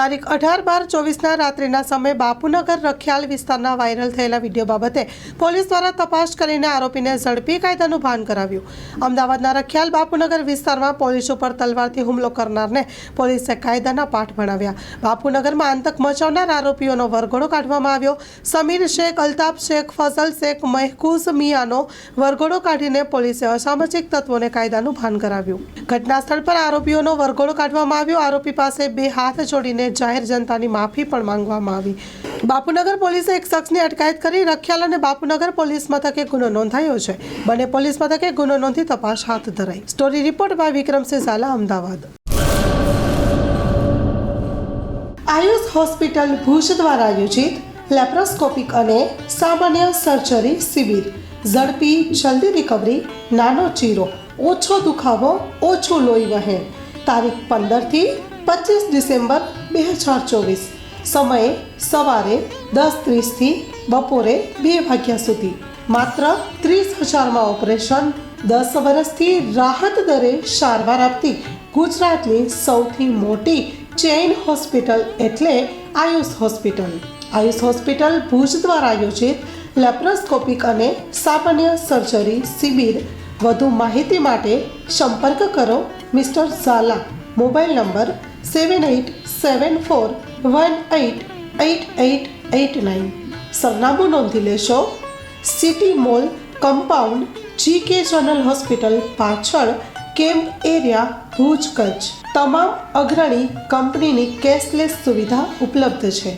તારીખ અઢાર બાર ચોવીસના રાત્રિના સમયે બાપુનગર રખિયાલ વિસ્તારના વાયરલ થયેલા વીડિયો બાબતે પોલીસ દ્વારા તપાસ કરીને આરોપીને ઝડપી કાયદાનું ભાન કરાવ્યું. અમદાવાદના રખિયાલ બાપુનગર વિસ્તારમાં પોલીસ ઉપર તલવારથી હુમલો કરનારને પોલીસે કાયદાના પાઠ ભણાવ્યા. બાપુનગરમાં આતંક મચાવનાર આરોપીઓનો વરઘોડો કાઢવામાં આવ્યો. સમીર શેખ, અલ્તાફ શેખ, ફઝલ શેખ મહેકૂઝ મિયાનો વરઘોડો કાઢીને પોલીસે અસામાજિક તત્વોને કાયદાનું ભાન કરાવ્યું. ઘટના સ્થળ પર આરોપીઓનો વરઘોડો કાઢવામાં આવ્યો. આરોપી પાસે બે હાથ જોડીને જાહેર જનતાની માફી પણ માંગવામાં આવી. બાપુનગર પોલીસે એક શખ્સની અટકાયત કરી રખિયાલ અને બાપુનગર પોલીસ મથકે ગુનો નોંધાયો છે. બંને પોલીસ મથકે ગુનો નોંધી તપાસ હાથ ધરાઈ. Story report by Vikramsinh Zala Ahmedabad. Ayush hospital Bhuj દ્વારા આયોજિત લેપ્રોસ્કોપિક અને સામાન્ય સર્જરી શિબિર. ઝડપી, જલ્દી રિકવરી, નાનો ચીરો, ઓછો દુખાવો, ઓછું લોહી વહે તારીખ પંદરથી પચીસ ડિસેમ્બર બે હજાર ચોવીસ. સમયે સવારે દસ ત્રીસથી બપોરે બે વાગ્યા સુધી. માત્ર ત્રીસ હજારમાં ઓપરેશન, દસ વર્ષથી રાહત દરે સારવાર આપતી ગુજરાતની સૌથી મોટી ચેઇન હોસ્પિટલ એટલે આયુષ હોસ્પિટલ. આયુષ હોસ્પિટલ ભુજ દ્વારા આયોજિત લેપ્રોસ્કોપિક અને સામાન્ય સર્જરી શિબિર. વધુ માહિતી માટે સંપર્ક કરો mister Zala. Mobile number seven eight seven four one eight eight eight eight nine સરનામું નોંધી લેશો. City mall compound G K general hospital પાછળ, કેમ્પ એરિયા, ભુજ, કચ્છ. તમામ અગ્રણી કંપનીની કેશલેસ સુવિધા ઉપલબ્ધ છે.